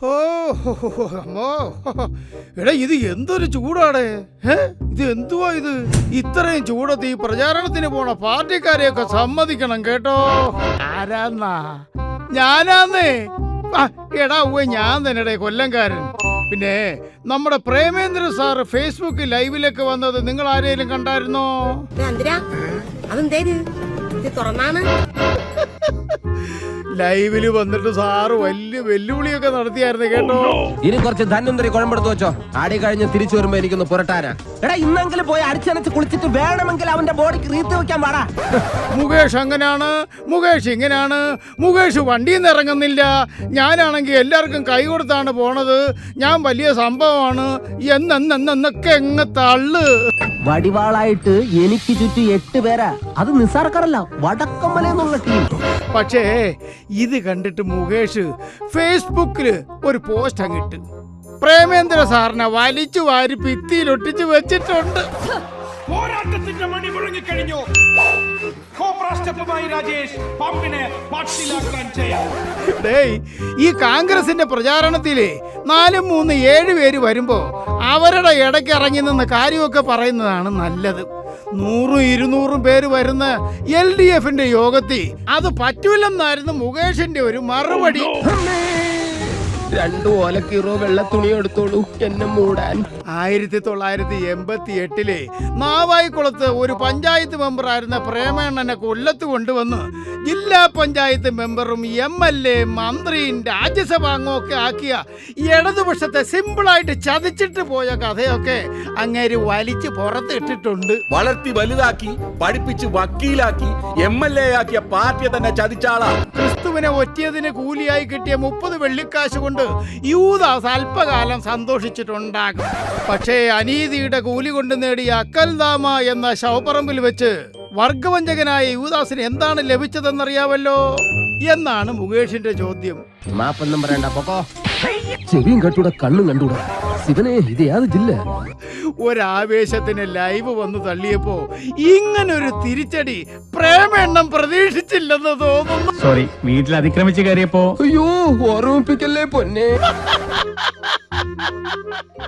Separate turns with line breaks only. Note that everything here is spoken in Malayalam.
ഓ അമ്മോ എടാ ഇത് എന്തൊരു ചൂടാണ് ഏ ഇത് എന്തുവാ ഇത്? ഇത്രയും ചൂടത്ത് ഈ പ്രചാരണത്തിന് പോണ പാർട്ടിക്കാരെയൊക്കെ സമ്മതിക്കണം കേട്ടോ. ആരാന്നാ? ഞാനാന്നേ. എടാ ഉവ്വ ഞാൻ തന്നെടേ കൊല്ലംകാരൻ. പിന്നെ നമ്മുടെ പ്രേമേന്ദ്ര സാറ് ഫേസ്ബുക്ക് ലൈവിലൊക്കെ വന്നത് നിങ്ങൾ ആരെങ്കിലും കണ്ടായിരുന്നോ?
അതെന്തേ തുറന്നാണ്?
ലൈവിൽ വന്നിട്ട് സാറ് വലിയ വെല്ലുവിളിയൊക്കെ നടത്തിയായിരുന്നു കേട്ടോ?
ഇനി കുറച്ച് ധന്വന്തരി കുഴമ്പെടുത്ത് വെച്ചോ. ആടി കഴിഞ്ഞ് തിരിച്ചു വരുമ്പോ എനിക്കൊന്ന് പുരട്ടാനാ. എടാ ഇന്നെങ്കിലും പോയി അടിച്ചനച്ച് കുളിച്ചിട്ട് വേണമെങ്കിൽ അവന്റെ ബോഡിക്ക് റീത്ത് വെക്കാൻ പാടാ
മുകേഷ് അങ്ങനാണ് മുകേഷ് ഇങ്ങനാണ്. മുകേഷ് വണ്ടിയിൽ നിന്ന് ഇറങ്ങുന്നില്ല. ഞാനാണെങ്കിൽ എല്ലാവർക്കും കൈ കൊടുത്താണ് പോണത്. ഞാൻ വലിയ സംഭവമാണ്. എന്നെന്നൊക്കെ എങ്ങ തള്ളു.
വടിവാളായിട്ട് എനിക്ക് ചുറ്റും എട്ട് പേരാ. അത് നിസ്സാർക്കാരല്ല വടക്കമ്മലെന്നുള്ള ടീം
പക്ഷേ ഇത് കണ്ടിട്ട് മുകേഷ് ഫേസ്ബുക്കിൽ ഒരു പോസ്റ്റ് അങ്ങിട്ട് പ്രേമേന്ദ്ര സാറിനെ വലിച്ചു വാരി ഭിത്തിയിലൊട്ടിച്ച് വെച്ചിട്ടുണ്ട്.
പോരാട്ടത്തിന്റെ മണി മുഴങ്ങിക്കഴിഞ്ഞു
ഈ കോൺഗ്രസിന്റെ പ്രചാരണത്തിലെ നാലും മൂന്ന് ഏഴ് പേര് വരുമ്പോ അവരുടെ ഇടയ്ക്ക് ഇറങ്ങി നിന്ന് കാര്യമൊക്കെ പറയുന്നതാണ് നല്ലത്. നൂറും ഇരുന്നൂറും പേര് വരുന്ന എൽ ഡി എഫിന്റെ യോഗത്തിൽ അത് പറ്റൂലെന്നായിരുന്നു മുകേഷിന്റെ ഒരു മറുപടി.
രണ്ടു ഓലക്കീറോ വെള്ള തുണി എടുത്തോളൂ എന്നെ മൂടാൻ.
ആയിരത്തി തൊള്ളായിരത്തി എൺപത്തി എട്ടിലെ നാവായിക്കുളത്ത് ഒരു പഞ്ചായത്ത് മെമ്പറായിരുന്ന പ്രേമണ്ണനെ കൊല്ലത്ത് കൊണ്ടുവന്ന് ജില്ലാ പഞ്ചായത്ത് മെമ്പറും എം എൽ എ മന്ത്രിയും രാജ്യസഭാംഗമൊക്കെ ആക്കിയ ഇടതുപക്ഷത്തെ സിമ്പിളായിട്ട് ചതിച്ചിട്ട് പോയ കഥയൊക്കെ അങ്ങേര് വലിച്ച് പുറത്തിട്ടിട്ടുണ്ട്.
വളർത്തി വലുതാക്കി പഠിപ്പിച്ച് വക്കീലാക്കി എം എൽ എ ആക്കിയ പാർട്ടിയെ തന്നെ ചതിച്ചാളാ
ക്രിസ്തുവിനെ ഒറ്റിയതിന് കൂലിയായി കിട്ടിയ മുപ്പത് വെള്ളിക്കാശ് കൊണ്ട് യൂദാസ് അല്പകാലം സന്തോഷിച്ചിട്ടുണ്ടാകും. പക്ഷേ അനീതിയുടെ കൂലി കൊണ്ട് നേടിയ അക്കൽദാമ എന്ന ശവപ്പറമ്പിൽ വെച്ച് വർഗവഞ്ചകനായ യൂദാസിന് എന്താണ് ലഭിച്ചതെന്നറിയാവല്ലോ എന്നാണ് മുകേഷിന്റെ ചോദ്യം.
മാപ്പൊന്നും പറയണ്ട പൊക്കോ. ചെവിയും കട്ടൂടെ കണ്ണും കണ്ടൂടാ. ശിവനെ ഇത് യാത് ജില്ല?
ഒരാവേശത്തിന് ലൈവ് വന്ന് തള്ളിയപ്പോ ഇങ്ങനൊരു തിരിച്ചടി പ്രേമെണ്ണം പ്രതീക്ഷിച്ചില്ലെന്ന് തോന്നുന്നു.
സോറി വീട്ടിൽ അതിക്രമിച്ചു കയറിയപ്പോ
അയ്യോ ഓർമ്മിപ്പിക്കല്ലേ പൊന്നെ?